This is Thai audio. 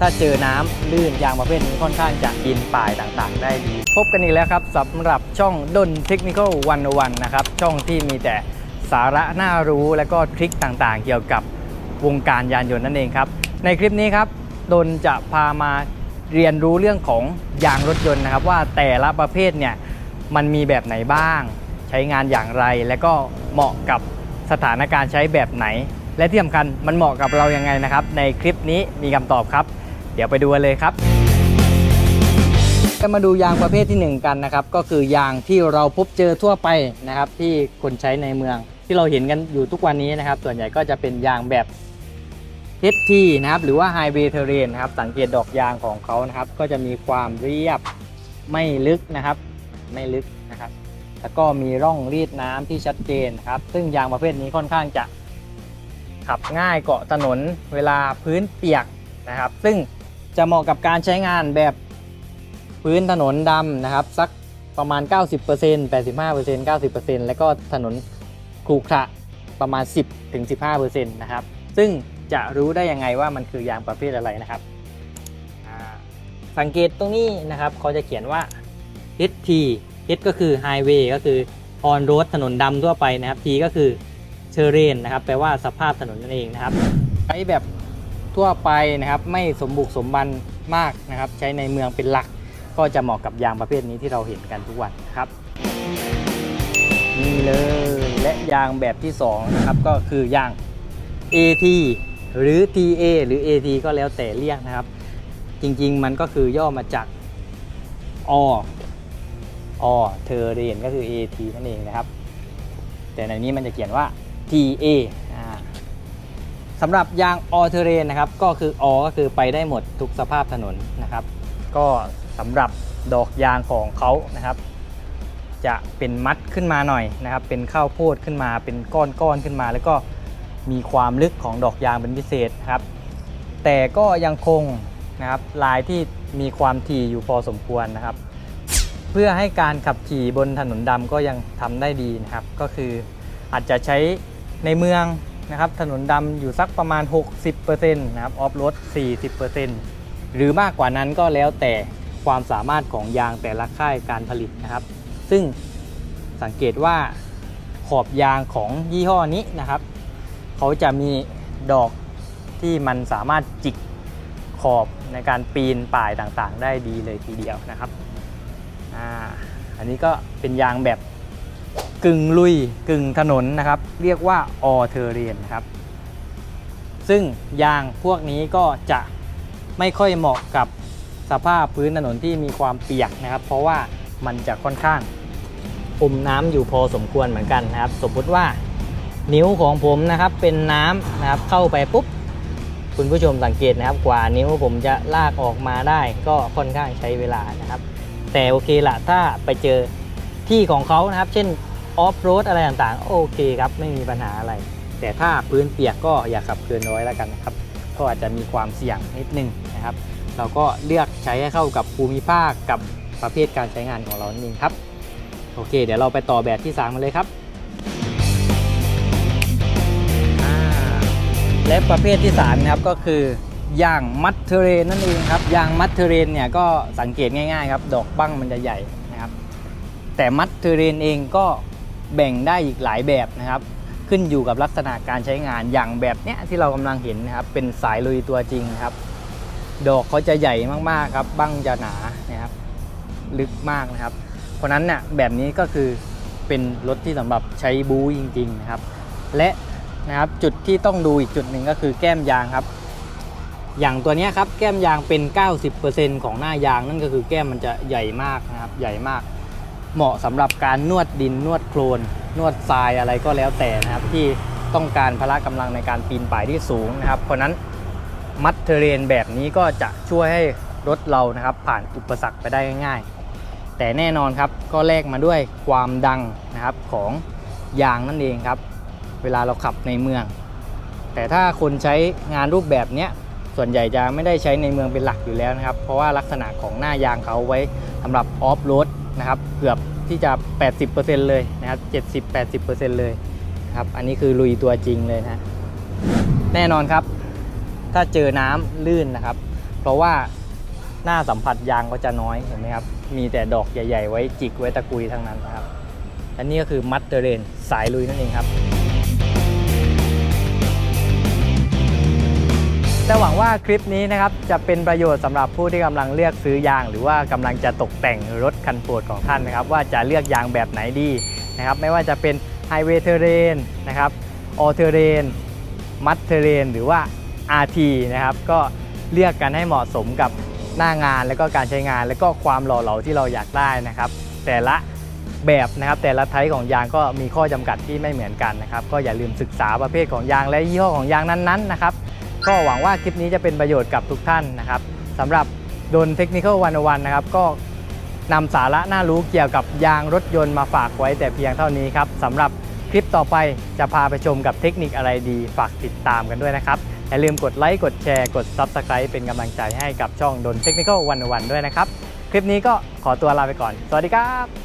ถ้าเจอน้ำลื่นยางประเภทนี้ค่อนข้างจะกินป่ายต่างๆ ได้ดี พบกันอีกแล้วครับสำหรับช่องดนเทคนิควันวันนะครับ ช่องที่มีแต่สาระน่ารู้และก็ทริคต่างๆ เกี่ยวกับวงการยานยนต์นั่นเองครับ ในคลิปนี้ครับดนจะพามาเรียนรู้เรื่องของยางรถยนต์นะครับ ว่าแต่ละประเภทเนี่ยมันมีแบบไหนบ้าง ใช้งานอย่างไร และก็เหมาะกับสถานการณ์ใช้แบบไหน และที่สำคัญมันเหมาะกับเรายังไงนะครับ ในคลิปนี้มีคำตอบครับ เดี๋ยวไปดูกันเลยครับก็มาดูยางประเภทที่ 1 กันนะครับก็คือยางที่เราพบเจอทั่วไปนะครับ ที่คนใช้ในเมือง ที่เราเห็นกันอยู่ทุกวันนี้นะครับ ส่วนใหญ่ก็จะเป็นยางแบบ HT นะครับหรือว่า Highway Terrain นะครับสังเกตดอกยางของเขานะครับ ก็จะมีความเรียบไม่ลึกนะครับ ไม่ลึกนะครับ แล้วก็มีร่องรีดน้ำที่ชัดเจนครับ ซึ่งยางประเภทนี้ค่อนข้างจะขับง่ายเกาะถนนเวลาพื้นเปียกนะครับ ซึ่ง จะเหมาะกับการใช้งานแบบพื้นถนนดำนะครับ สักประมาณ 90% 85% 90%แล้วก็ถนนขรุขระประมาณ 10-15%นะครับ ซึ่งจะรู้ได้ยังไงว่ามันคือยางประเภทอะไรนะครับ สังเกตตรงนี้นะครับเขาจะเขียนว่า HT H ก็คือ Highway ก็คือ on road ถนนดำทั่วไปนะครับ T ก็คือ Terrain นะครับ แปลว่าสภาพถนนนั่นเองนะครับ ใช้แบบ ทั่วไปนะครับไม่สมบุกสมบันมากนะครับ ใช้ในเมืองเป็นหลัก ก็จะเหมาะกับยางประเภทนี้ที่เราเห็นกันทุกวันนะครับนี่เลยและยางแบบที่2นะครับก็คือยาง AT หรือ TA หรือ AT ก็แล้วแต่เรียกนะครับ จริงๆมันก็คือย่อมาจากออเทอเรียนก็คือ AT นั่นเองนะครับ แต่ในนี้มันจะเขียนว่า TA อ่า สำหรับยางออเทเรนนะครับก็คืออก็คือไปได้หมดทุกสภาพถนนนะครับ ก็สำหรับดอกยางของเขานะครับ จะเป็นมัดขึ้นมาหน่อยนะครับ เป็นข้าวโพดขึ้นมาเป็นก้อนๆขึ้นมา แล้วก็มีความลึกของดอกยางเป็นพิเศษครับ แต่ก็ยังคงนะครับลายที่มีความถี่อยู่พอสมควรนะครับ เพื่อให้การขับขี่บนถนนดำก็ยังทำได้ดีนะครับ ก็คืออาจจะใช้ในเมือง นะครับถนนดำอยู่สักประมาณ 60%นะครับออฟโรด40%หรือมากกว่านั้นก็แล้วแต่ความสามารถของยางแต่ละค่ายการผลิตนะครับ ซึ่งสังเกตว่าขอบยางของยี่ห้อนี้นะครับ เขาจะมีดอกที่มันสามารถจิกขอบในการปีนป่ายต่างๆ ได้ดีเลยทีเดียวนะครับอ่าอันนี้ก็เป็นยางแบบ กึ่งลุยกึ่งถนนนะครับ เรียกว่าออเทเรียนครับ ซึ่งยางพวกนี้ก็จะไม่ค่อยเหมาะกับสภาพพื้นถนนที่มีความเปียกนะครับ เพราะว่ามันจะค่อนข้างอมน้ำอยู่พอสมควรเหมือนกันนะครับ สมมติว่านิ้วของผมนะครับเป็นน้ำนะครับเข้าไปปุ๊บ คุณผู้ชมสังเกตนะครับ กว่านิ้วผมจะลากออกมาได้ ก็ค่อนข้างใช้เวลานะครับ แต่โอเคละถ้าไปเจอที่ของเขานะครับ เช่น ออฟโรดอะไรต่างๆ โอเคครับ ไม่มีปัญหาอะไร แต่ถ้าพื้นเปียกก็อย่าขับเกินร้อยแล้วกันนะครับก็อาจจะมีความเสี่ยงนิดนึงนะครับ เราก็เลือกใช้ให้เข้ากับภูมิภาคกับประเภทการใช้งานของเรานั่นเองครับ โอเค เดี๋ยวเราไปต่อแบบที่สามกันเลยครับ และประเภทที่3นะครับก็คือยางมัดเทเรนนั่นเองครับยางมัดเทเรนเนี่ยก็สังเกตง่ายๆครับ ดอกบั้งมันจะใหญ่นะครับ แต่มัดเทเรนเองก็ แบ่งได้อีกหลายแบบนะครับ ขึ้นอยู่กับลักษณะการใช้งานอย่างแบบเนี้ยที่เรากำลังเห็นนะครับ เป็นสายลุยตัวจริงครับ ดอกเขาจะใหญ่มากๆครับบั้งจะหนานะครับ ลึกมากนะครับ เพราะนั้นเนี่ยแบบนี้ก็คือเป็นรถที่สำหรับใช้บู๊จริง ๆนะครับ และนะครับจุดที่ต้องดูอีกจุดหนึ่งก็คือแก้มยางครับ อย่างตัวเนี้ยครับแก้มยางเป็น 90%ของหน้ายางนั่นก็คือแก้มมันจะใหญ่มากนะครับ ใหญ่มาก เหมาะสำหรับการนวดดินนวดโคลนนวดทรายอะไรก็แล้วแต่นะครับ ที่ต้องการพละกำลังในการปีนป่ายที่สูงนะครับ เพราะนั้นมัดเทเรนแบบนี้ก็จะช่วยให้รถเรานะครับผ่านอุปสรรคไปได้ง่ายๆ แต่แน่นอนครับก็แลกมาด้วยความดังนะครับของยางนั่นเองครับ เวลาเราขับในเมือง แต่ถ้าคนใช้งานรูปแบบนี้ส่วนใหญ่จะไม่ได้ใช้ในเมืองเป็นหลักอยู่แล้วนะครับ เพราะว่าลักษณะของหน้ายางเขาไว้สำหรับออฟโรด นะครับเกือบที่จะ 80%เลยนะครับ70-80%เลยครับอันนี้คือลุยตัวจริงเลยนะแน่นอนครับ ถ้าเจอน้ำลื่นนะครับ เพราะว่าหน้าสัมผัสยางก็จะน้อยเห็นไหมครับ มีแต่ดอกใหญ่ ๆ ไว้จิกไว้ตะกุยทั้งนั้นนะครับ อันนี้ก็คือมัดเตเรนสายลุยนั่นเองครับ หวังว่าคลิปนี้นะครับจะเป็นประโยชน์สำหรับผู้ที่กำลังเลือกซื้อยาง หรือว่ากำลังจะตกแต่งรถคันโปรดของท่านนะครับ ว่าจะเลือกยางแบบไหนดีนะครับ ไม่ว่าจะเป็นไฮเวย์เทเรนนะครับออเทเรนมัดเทเรนหรือว่า RT นะครับ ก็เลือกกันให้เหมาะสมกับหน้างานแล้วก็การใช้งานแล้วก็ความหล่อเหลาที่เราอยากได้นะครับ แต่ละแบบนะครับแต่ละไทป์ของยางก็มีข้อจำกัดที่ไม่เหมือนกันนะครับ ก็อย่าลืมศึกษาประเภทของยางและยี่ห้อของยางนั้นๆนะครับ ก็หวังว่าคลิปนี้จะเป็นประโยชน์กับทุกท่านนะครับสำหรับดนเทคนิควันวันนะครับก็นำสาระน่ารู้เกี่ยวกับยางรถยนต์มาฝากไว้แต่เพียงเท่านี้ครับสำหรับคลิปต่อไปจะพาไปชมกับเทคนิคอะไรดีฝากติดตามกันด้วยนะครับอย่าลืมกดไลค์กดแชร์กด Subscribe เป็นกำลังใจให้กับช่องดนเทคนิควันวันด้วยนะครับ คลิปนี้ก็ขอตัวลาไปก่อน สวัสดีครับ